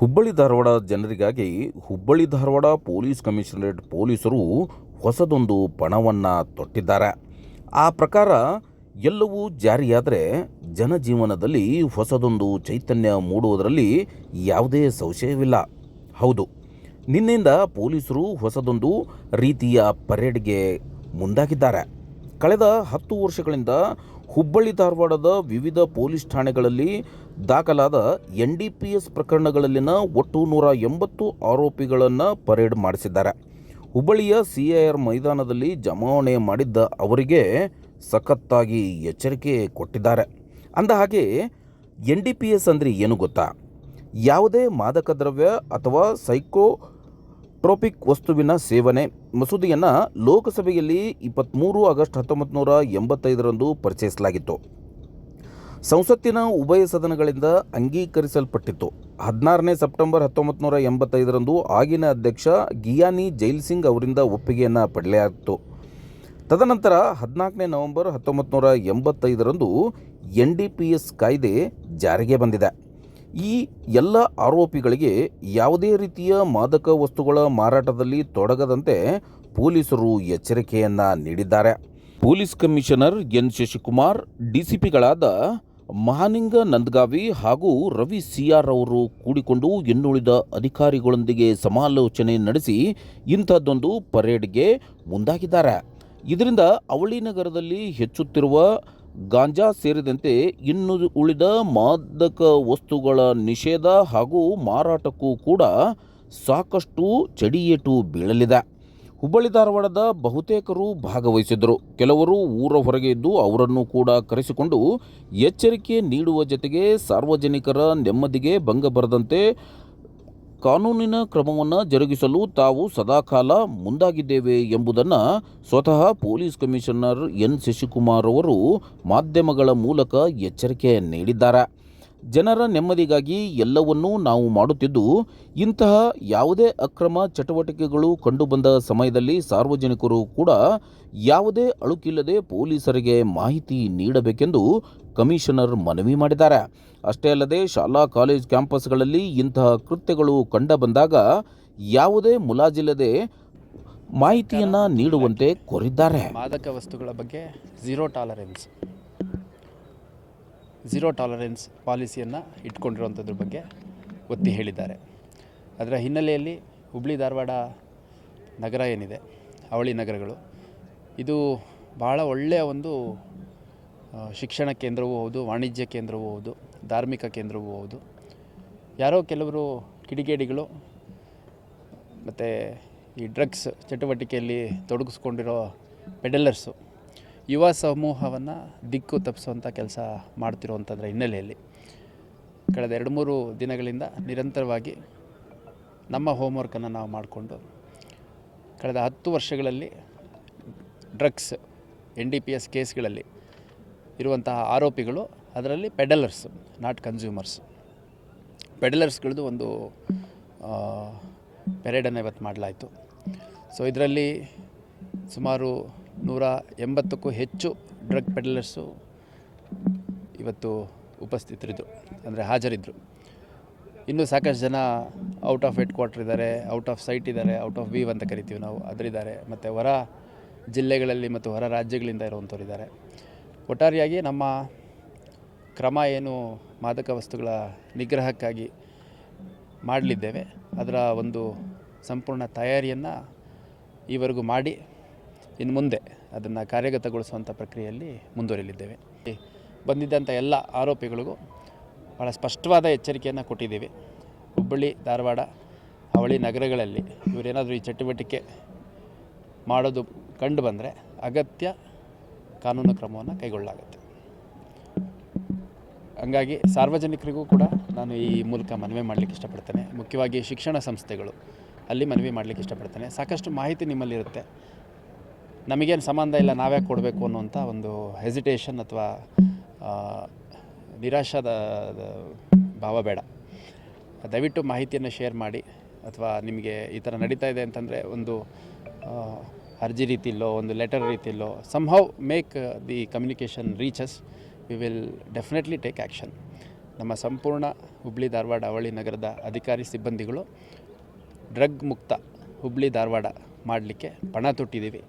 ಹುಬ್ಬಳ್ಳಿ ಧಾರವಾಡ ಜನರಿಗಾಗಿ Hubballi Dharwad police commissionerate ಪೊಲೀಸರು ಹೊಸದೊಂದು ಪಣವನ್ನು ತೊಟ್ಟಿದ್ದಾರೆ. ಆ ಪ್ರಕಾರ ಎಲ್ಲವೂ ಜಾರಿಯಾದರೆ ಜನಜೀವನದಲ್ಲಿ ಹೊಸದೊಂದು ಚೈತನ್ಯ ಮೂಡುವುದರಲ್ಲಿ ಯಾವುದೇ ಸಂಶಯವಿಲ್ಲ. ಹೌದು, ನಿನ್ನೆಯಿಂದ ಪೊಲೀಸರು ಹೊಸದೊಂದು ರೀತಿಯ ಪರೇಡ್ಗೆ ಮುಂದಾಗಿದ್ದಾರೆ. ಕಳೆದ ಹತ್ತು ವರ್ಷಗಳಿಂದ ಹುಬ್ಬಳ್ಳಿ ಧಾರವಾಡದ ವಿವಿಧ ಪೊಲೀಸ್ ಠಾಣೆಗಳಲ್ಲಿ ದಾಖಲಾದ ಎನ್ ಡಿ ಪಿ ಎಸ್ ಪ್ರಕರಣಗಳಲ್ಲಿನ ಒಟ್ಟು ನೂರ ಎಂಬತ್ತು ಆರೋಪಿಗಳನ್ನು ಪರೇಡ್ ಮಾಡಿಸಿದ್ದಾರೆ. ಹುಬ್ಬಳ್ಳಿಯ ಸಿ ಐ ಆರ್ ಮೈದಾನದಲ್ಲಿ ಜಮಾವಣೆ ಮಾಡಿದ್ದ ಅವರಿಗೆ ಸಖತ್ತಾಗಿ ಎಚ್ಚರಿಕೆ ಕೊಟ್ಟಿದ್ದಾರೆ. ಅಂದ ಹಾಗೆ, ಎನ್ ಡಿ ಪಿ ಎಸ್ ಅಂದರೆ ಏನು ಗೊತ್ತಾ? ಯಾವುದೇ ಮಾದಕ ದ್ರವ್ಯ ಅಥವಾ ಸೈಕೋ ಟ್ರೋಪಿಕ್ ವಸ್ತುವಿನ ಸೇವನೆ. ಮಸೂದೆಯನ್ನು ಲೋಕಸಭೆಯಲ್ಲಿ ಇಪ್ಪತ್ತ್ಮೂರು ಆಗಸ್ಟ್ ಹತ್ತೊಂಬತ್ತು ನೂರ ಎಂಬತ್ತೈದರಂದು ಪರಿಚಯಿಸಲಾಗಿತ್ತು. ಸಂಸತ್ತಿನ ಉಭಯ ಸದನಗಳಿಂದ ಅಂಗೀಕರಿಸಲ್ಪಟ್ಟಿತ್ತು. ಹದಿನಾರನೇ ಸೆಪ್ಟೆಂಬರ್ ಹತ್ತೊಂಬತ್ತು ನೂರ ಎಂಬತ್ತೈದರಂದು ಆಗಿನ ಅಧ್ಯಕ್ಷ ಗಿಯಾನಿ ಜೈಲ್ ಸಿಂಗ್ ಅವರಿಂದ ಒಪ್ಪಿಗೆಯನ್ನು ಪಡೆಯಲಾಯಿತು. ತದನಂತರ ಹದಿನಾಲ್ಕನೇ ನವೆಂಬರ್ ಹತ್ತೊಂಬತ್ತು ನೂರ ಎಂಬತ್ತೈದರಂದು ಎನ್ ಡಿ ಪಿ ಎಸ್ ಕಾಯ್ದೆ ಜಾರಿಗೆ ಬಂದಿದೆ. ಈ ಎಲ್ಲ ಆರೋಪಿಗಳಿಗೆ ಯಾವುದೇ ರೀತಿಯ ಮಾದಕ ವಸ್ತುಗಳ ಮಾರಾಟದಲ್ಲಿ ತೊಡಗದಂತೆ ಪೊಲೀಸರು ಎಚ್ಚರಿಕೆಯನ್ನು ನೀಡಿದ್ದಾರೆ. ಪೊಲೀಸ್ ಕಮಿಷನರ್ ಎನ್ ಶಶಿಕುಮಾರ್ ಡಿಸಿಪಿಗಳಾದ ಮಹಾನಿಂಗ ನಂದ್ಗಾವಿ ಹಾಗೂ ರವಿ ಸಿಆರ್ ಅವರು ಕೂಡಿಕೊಂಡು ಇನ್ನುಳಿದ ಅಧಿಕಾರಿಗಳೊಂದಿಗೆ ಸಮಾಲೋಚನೆ ನಡೆಸಿ ಇಂಥದ್ದೊಂದು ಪರೇಡ್ಗೆ ಮುಂದಾಗಿದ್ದಾರೆ. ಇದರಿಂದ ಅವಳಿ ನಗರದಲ್ಲಿ ಹೆಚ್ಚುತ್ತಿರುವ ಗಾಂಜಾ ಸೇರಿದಂತೆ ಇನ್ನು ಉಳಿದ ಮಾದಕ ವಸ್ತುಗಳ ನಿಷೇಧ ಹಾಗೂ ಮಾರಾಟಕ್ಕೂ ಕೂಡ ಸಾಕಷ್ಟು ಚಡಿಯೇಟು ಬೀಳಲಿದೆ. ಹುಬ್ಬಳ್ಳಿ ಧಾರವಾಡದ ಬಹುತೇಕರು ಭಾಗವಹಿಸಿದ್ದರು. ಕೆಲವರು ಊರ ಹೊರಗೆ ಇದ್ದು ಅವರನ್ನು ಕೂಡ ಕರೆಸಿಕೊಂಡು ಎಚ್ಚರಿಕೆ ನೀಡುವ ಜೊತೆಗೆ ಸಾರ್ವಜನಿಕರ ನೆಮ್ಮದಿಗೆ ಭಂಗ ಬರದಂತೆ ಕಾನೂನಿನ ಕ್ರಮವನ್ನು ಜರುಗಿಸಲು ತಾವು ಸದಾಕಾಲ ಮುಂದಾಗಿದ್ದೇವೆ ಎಂಬುದನ್ನು ಸ್ವತಃ ಪೊಲೀಸ್ ಕಮಿಷನರ್ ಎನ್. ಶಶಿಕುಮಾರ್ ಅವರು ಮಾಧ್ಯಮಗಳ ಮೂಲಕ ಎಚ್ಚರಿಕೆ ನೀಡಿದ್ದಾರೆ. ಜನರ ನೆಮ್ಮದಿಗಾಗಿ ಎಲ್ಲವನ್ನೂ ನಾವು ಮಾಡುತ್ತಿದ್ದು, ಇಂತಹ ಯಾವುದೇ ಅಕ್ರಮ ಚಟುವಟಿಕೆಗಳು ಕಂಡುಬಂದ ಸಮಯದಲ್ಲಿ ಸಾರ್ವಜನಿಕರು ಕೂಡ ಯಾವುದೇ ಅಳುಕಿಲ್ಲದೆ ಪೊಲೀಸರಿಗೆ ಮಾಹಿತಿ ನೀಡಬೇಕೆಂದು ಕಮಿಷನರ್ ಮನವಿ ಮಾಡಿದ್ದಾರೆ. ಅಷ್ಟೇ ಅಲ್ಲದೆ ಶಾಲಾ ಕಾಲೇಜ್ ಕ್ಯಾಂಪಸ್ಗಳಲ್ಲಿ ಇಂತಹ ಕೃತ್ಯಗಳು ಕಂಡುಬಂದಾಗ ಯಾವುದೇ ಮುಲಾಜಿಲ್ಲದೆ ಮಾಹಿತಿಯನ್ನು ನೀಡುವಂತೆ ಕೋರಿದ್ದಾರೆ. ಮಾದಕ ವಸ್ತುಗಳ ಬಗ್ಗೆ ಝೀರೋ ಟಾಲರೆನ್ಸ್. ಝೀರೋ ಟಾಲರೆನ್ಸ್ ಪಾಲಿಸಿಯನ್ನು ಇಟ್ಕೊಂಡಿರುವಂಥದ್ರ ಬಗ್ಗೆ ಒತ್ತಿ ಹೇಳಿದ್ದಾರೆ. ಅದರ ಹಿನ್ನೆಲೆಯಲ್ಲಿ ಹುಬ್ಳಿ ಧಾರವಾಡ ನಗರ ಏನಿದೆ, ಅವಳಿ ನಗರಗಳು, ಇದು ಬಹಳ ಒಳ್ಳೆಯ ಒಂದು ಶಿಕ್ಷಣ ಕೇಂದ್ರವೂ ಹೌದು, ವಾಣಿಜ್ಯ ಕೇಂದ್ರವೂ ಹೌದು, ಧಾರ್ಮಿಕ ಕೇಂದ್ರವೂ ಹೌದು. ಯಾರೋ ಕೆಲವರು ಕಿಡಿಗೇಡಿಗಳು ಮತ್ತು ಈ ಡ್ರಗ್ಸ್ ಚಟುವಟಿಕೆಯಲ್ಲಿ ತೊಡಗಿಸ್ಕೊಂಡಿರೋ ಪೆಡಲರ್ಸು ಯುವ ಸಮೂಹವನ್ನು ದಿಕ್ಕು ತಪ್ಪಿಸುವಂಥ ಕೆಲಸ ಮಾಡ್ತಿರುವಂಥದ್ರ ಹಿನ್ನೆಲೆಯಲ್ಲಿ ಕಳೆದ ಎರಡು ಮೂರು ದಿನಗಳಿಂದ ನಿರಂತರವಾಗಿ ನಮ್ಮ ಹೋಮ್ವರ್ಕನ್ನು ನಾವು ಮಾಡಿಕೊಂಡು ಕಳೆದ ಹತ್ತು ವರ್ಷಗಳಲ್ಲಿ drugs N D P S ಕೇಸ್ಗಳಲ್ಲಿ ಇರುವಂತಹ ಆರೋಪಿಗಳು, ಅದರಲ್ಲಿ ಪೆಡಲರ್ಸ್ ನಾಟ್ ಕನ್ಸ್ಯೂಮರ್ಸ್ ಪೆಡಲರ್ಸ್ಗಳದ್ದು ಒಂದು ಪೆರೇಡನ್ನು ಇವತ್ತು ಮಾಡಲಾಯಿತು. ಸೊ ಇದರಲ್ಲಿ ಸುಮಾರು ನೂರ ಎಂಬತ್ತಕ್ಕೂ ಹೆಚ್ಚು ಡ್ರಗ್ ಪೆಡ್ಲರ್ಸು ಇವತ್ತು ಉಪಸ್ಥಿತರಿದ್ದರು, ಅಂದರೆ ಹಾಜರಿದ್ದರು. ಇನ್ನೂ ಸಾಕಷ್ಟು ಜನ ಔಟ್ ಆಫ್ ಹೆಡ್ ಕ್ವಾರ್ಟರ್ ಇದ್ದಾರೆ, ಔಟ್ ಆಫ್ ಸೈಟ್ ಇದ್ದಾರೆ, ಔಟ್ ಆಫ್ ವೀವ್ ಅಂತ ಕರಿತೀವಿ ನಾವು, ಅದರಿದ್ದಾರೆ. ಮತ್ತು ಹೊರ ಜಿಲ್ಲೆಗಳಲ್ಲಿ ಮತ್ತು ಹೊರ ರಾಜ್ಯಗಳಿಂದ ಇರುವಂಥವ್ರು ಇದ್ದಾರೆ. ಒಟ್ಟಾರೆಯಾಗಿ ನಮ್ಮ ಕ್ರಮ ಏನು ಮಾದಕ ವಸ್ತುಗಳ ನಿಗ್ರಹಕ್ಕಾಗಿ ಮಾಡಲಿದ್ದೇವೆ, ಅದರ ಒಂದು ಸಂಪೂರ್ಣ ತಯಾರಿಯನ್ನು ಈವರೆಗೂ ಮಾಡಿ ಇನ್ನು ಮುಂದೆ ಅದನ್ನು ಕಾರ್ಯಗತಗೊಳಿಸುವಂಥ ಪ್ರಕ್ರಿಯೆಯಲ್ಲಿ ಮುಂದುವರಿಯಲಿದ್ದೇವೆ. ಬಂದಿದ್ದಂಥ ಎಲ್ಲ ಆರೋಪಿಗಳಿಗೂ ಭಾಳ ಸ್ಪಷ್ಟವಾದ ಎಚ್ಚರಿಕೆಯನ್ನು ಕೊಟ್ಟಿದ್ದೀವಿ. ಹುಬ್ಬಳ್ಳಿ, ಧಾರವಾಡ ಅವಳಿ ನಗರಗಳಲ್ಲಿ ಇವರೇನಾದರೂ ಈ ಚಟುವಟಿಕೆ ಮಾಡೋದು ಕಂಡು ಬಂದರೆ ಅಗತ್ಯ ಕಾನೂನು ಕ್ರಮವನ್ನು ಕೈಗೊಳ್ಳಲಾಗುತ್ತೆ. ಹಂಗಾಗಿ ಸಾರ್ವಜನಿಕರಿಗೂ ಕೂಡ ನಾನು ಈ ಮೂಲಕ ಮನವಿ ಮಾಡಲಿಕ್ಕೆ ಇಷ್ಟಪಡ್ತೇನೆ. ಮುಖ್ಯವಾಗಿ ಶಿಕ್ಷಣ ಸಂಸ್ಥೆಗಳು ಅಲ್ಲಿ ಮನವಿ ಮಾಡಲಿಕ್ಕೆ ಇಷ್ಟಪಡ್ತೇನೆ. ಸಾಕಷ್ಟು ಮಾಹಿತಿ ನಿಮ್ಮಲ್ಲಿರುತ್ತೆ. ನಮಗೇನು ಸಂಬಂಧ ಇಲ್ಲ ನಾವ್ಯಾಕೆ ಕೊಡಬೇಕು ಅನ್ನುವಂಥ ಒಂದು ಹೆಸಿಟೇಷನ್ ಅಥವಾ ನಿರಾಶಾದ ಭಾವ ಬೇಡ. ದಯವಿಟ್ಟು ಮಾಹಿತಿಯನ್ನು ಶೇರ್ ಮಾಡಿ ಅಥವಾ ನಿಮಗೆ ಈ ಥರ ನಡೀತಾ ಇದೆ ಅಂತಂದರೆ ಒಂದು ಅರ್ಜಿ ರೀತಿಯಲ್ಲೋ, ಒಂದು letter ರೀತಿಲೋ somehow make the communication reaches we will definitely take action ನಮ್ಮ ಸಂಪೂರ್ಣ ಹುಬ್ಳಿ ಧಾರವಾಡ ಅವಳಿ ನಗರದ ಅಧಿಕಾರಿ ಸಿಬ್ಬಂದಿಗಳು, ಡ್ರಗ್ ಮುಕ್ತ ಹುಬ್ಳಿ ಧಾರವಾಡ ಮಾಡಲಿಕ್ಕೆ ಪಣ ತೊಟ್ಟಿದ್ದೀವಿ.